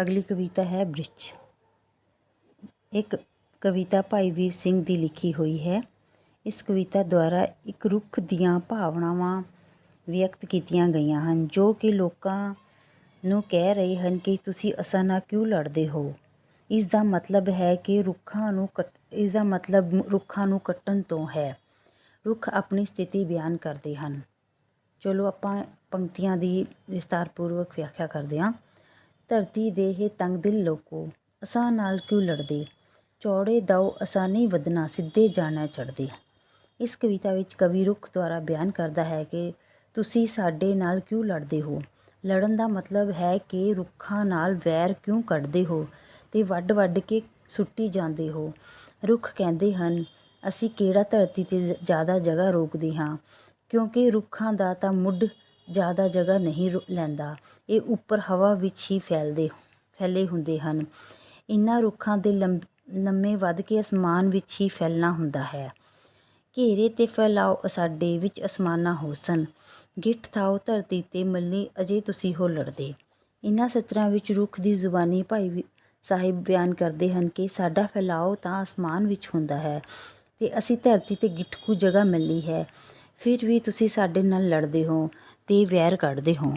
ਅਗਲੀ ਕਵਿਤਾ ਹੈ ਬ੍ਰਿਛ। ਇੱਕ ਕਵਿਤਾ ਭਾਈ ਵੀਰ ਸਿੰਘ ਦੀ ਲਿਖੀ ਹੋਈ ਹੈ। ਇਸ ਕਵਿਤਾ ਦੁਆਰਾ ਇੱਕ ਰੁੱਖ ਦੀਆਂ ਭਾਵਨਾਵਾਂ ਵਿਅਕਤ ਕੀਤੀਆਂ ਗਈਆਂ ਹਨ, ਜੋ ਕਿ ਲੋਕਾਂ ਨੂੰ ਕਹਿ ਰਹੇ ਹਨ ਕਿ ਤੁਸੀਂ ਅਸਾਂ ਨਾਲ ਕਿਉਂ ਲੜਦੇ ਹੋ? ਇਸ ਦਾ ਮਤਲਬ ਹੈ ਕਿ ਰੁੱਖਾਂ ਨੂੰ ਕੱਟ ਇਸ ਦਾ ਮਤਲਬ ਰੁੱਖਾਂ ਨੂੰ ਕੱਟਣ ਤੋਂ ਹੈ। ਰੁੱਖ ਆਪਣੀ ਸਥਿਤੀ ਬਿਆਨ ਕਰਦੇ ਹਨ। ਚਲੋ ਆਪਾਂ ਪੰਕਤੀਆਂ ਦੀ ਵਿਸਤਾਰਪੂਰਵਕ ਵਿਆਖਿਆ ਕਰਦੇ ਹਾਂ। ਧਰਤੀ ਦੇ ਇਹ ਤੰਗ ਦਿਲ ਲੋਕੋ, ਅਸਾਂ ਨਾਲ ਕਿਉਂ ਲੜਦੇ? ਚੌੜੇ ਦਓ, ਅਸਾਂ ਨਹੀਂ ਵਧਣਾ, ਸਿੱਧੇ ਜਾਣਾ ਚੜਦੇ ਇਸ ਕਵਿਤਾ ਵਿੱਚ ਕਵੀ ਰੁੱਖ ਦੁਆਰਾ ਬਿਆਨ ਕਰਦਾ ਹੈ ਕਿ ਤੁਸੀਂ ਸਾਡੇ ਨਾਲ ਕਿਉਂ ਲੜਦੇ ਹੋ? ਲੜਨ ਦਾ ਮਤਲਬ ਹੈ ਕਿ ਰੁੱਖਾਂ ਨਾਲ ਵੈਰ ਕਿਉਂ ਕੱਢਦੇ ਹੋ? ਤੇ ਵੱਢ ਵੱਢ ਕੇ ਸੁੱਟੀ ਜਾਂਦੇ ਹੋ? ਰੁੱਖ ਕਹਿੰਦੇ ਹਨ, ਅਸੀਂ ਕਿਹੜਾ ਧਰਤੀ ਤੇ ਜ਼ਿਆਦਾ ਜਗ੍ਹਾ ਰੋਕਦੇ ਹਾਂ? ਕਿਉਂਕਿ ਰੁੱਖਾਂ ਦਾ ਤਾਂ ਮੁੱਢ ਜ਼ਿਆਦਾ ਜਗ੍ਹਾ ਨਹੀਂ ਲੈਂਦਾ। ਇਹ ਉੱਪਰ ਹਵਾ ਵਿੱਚ ਹੀ ਫੈਲਦੇ, ਫੈਲੇ ਹੁੰਦੇ ਹਨ। ਇਹਨਾਂ ਰੁੱਖਾਂ ਦੇ ਲੰਮੇ ਵੱਧ ਕੇ ਅਸਮਾਨ ਵਿੱਚ ਹੀ ਫੈਲਣਾ ਹੁੰਦਾ ਹੈ। ਘੇਰੇ ਤੇ ਫੈਲਾਓ ਸਾਡੇ ਵਿੱਚ ਅਸਮਾਨਾ ਹੋਸਨ। ਗਿੱਠ ਥਾਓ ਧਰਤੀ ਤੇ ਮੱਲੀ ਅਜੇ ਤੁਸੀਂ ਹੋ ਲੜਦੇ। ਇਹਨਾਂ ਸਤਰਾਂ ਵਿੱਚ ਰੁੱਖ ਦੀ ਜ਼ੁਬਾਨੀ ਭਾਈ ਸਾਹਿਬ ਬਿਆਨ ਕਰਦੇ ਹਨ ਕਿ ਸਾਡਾ ਫੈਲਾਓ ਤਾਂ ਅਸਮਾਨ ਵਿੱਚ ਹੁੰਦਾ ਹੈ ਤੇ ਅਸੀਂ ਧਰਤੀ ਤੇ ਗਿੱਠਕੂ ਜਗ੍ਹਾ ਮਿਲੀ ਹੈ। ਫਿਰ ਵੀ ਤੁਸੀਂ ਸਾਡੇ ਨਾਲ ਲੜਦੇ ਹੋ ਅਤੇ ਵੈਰ ਕੱਢਦੇ ਹੋ।